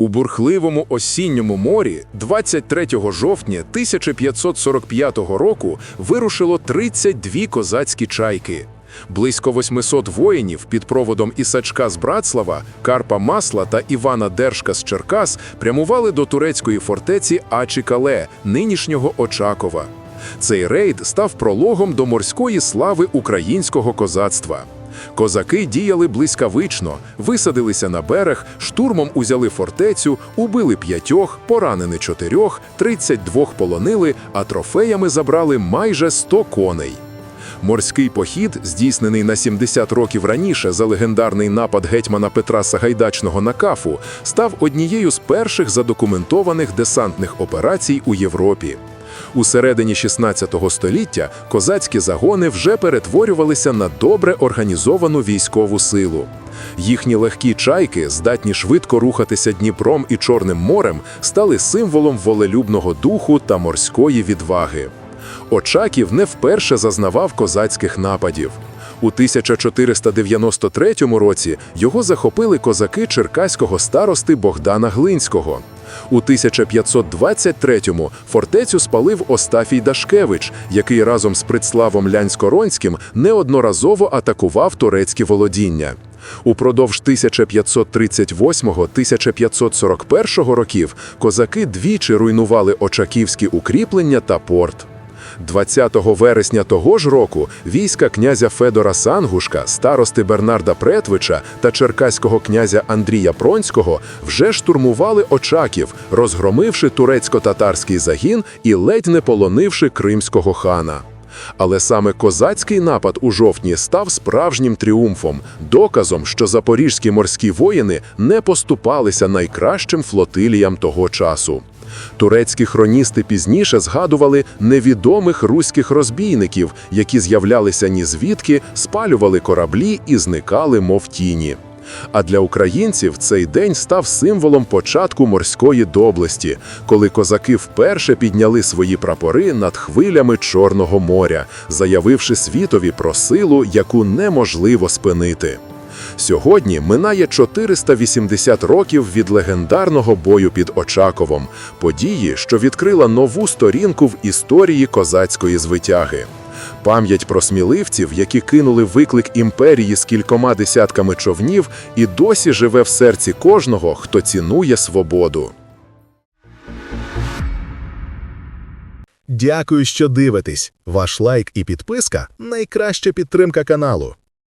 У бурхливому осінньому морі 23 жовтня 1545 року вирушило 32 козацькі чайки. Близько 800 воїнів під проводом Ісачка з Братслава, Карпа Масла та Івана Держка з Черкас прямували до турецької фортеці Ачі-Кале, нинішнього Очакова. Цей рейд став прологом до морської слави українського козацтва. Козаки діяли блискавично, висадилися на берег, штурмом узяли фортецю, убили п'ятьох, поранені чотирьох, 32 полонили, а трофеями забрали майже 100 коней. Морський похід, здійснений на 70 років раніше за легендарний напад гетьмана Петра Сагайдачного на Кафу, став однією з перших задокументованих десантних операцій у Європі. У середині 16 століття козацькі загони вже перетворювалися на добре організовану військову силу. Їхні легкі чайки, здатні швидко рухатися Дніпром і Чорним морем, стали символом волелюбного духу та морської відваги. Очаків не вперше зазнавав козацьких нападів. У 1493 році його захопили козаки черкаського старости Богдана Глинського. У 1523-му фортецю спалив Остафій Дашкевич, який разом з Прицлавом Лянськоронським неодноразово атакував турецькі володіння. Упродовж 1538-1541 років козаки двічі руйнували очаківські укріплення та порт. 20 вересня того ж року війська князя Федора Сангушка, старости Бернарда Претвича та черкаського князя Андрія Пронського вже штурмували Очаків, розгромивши турецько-татарський загін і ледь не полонивши кримського хана. Але саме козацький напад у жовтні став справжнім тріумфом, доказом, що запорізькі морські воїни не поступалися найкращим флотиліям того часу. Турецькі хроністи пізніше згадували невідомих руських розбійників, які з'являлися ні звідки, спалювали кораблі і зникали, мов тіні. А для українців цей день став символом початку морської доблесті, коли козаки вперше підняли свої прапори над хвилями Чорного моря, заявивши світові про силу, яку неможливо спинити. Сьогодні минає 480 років від легендарного бою під Очаковом, події, що відкрила нову сторінку в історії козацької звитяги. Пам'ять про сміливців, які кинули виклик імперії з кількома десятками човнів, і досі живе в серці кожного, хто цінує свободу. Дякую, що дивитесь. Ваш лайк і підписка найкраща підтримка каналу.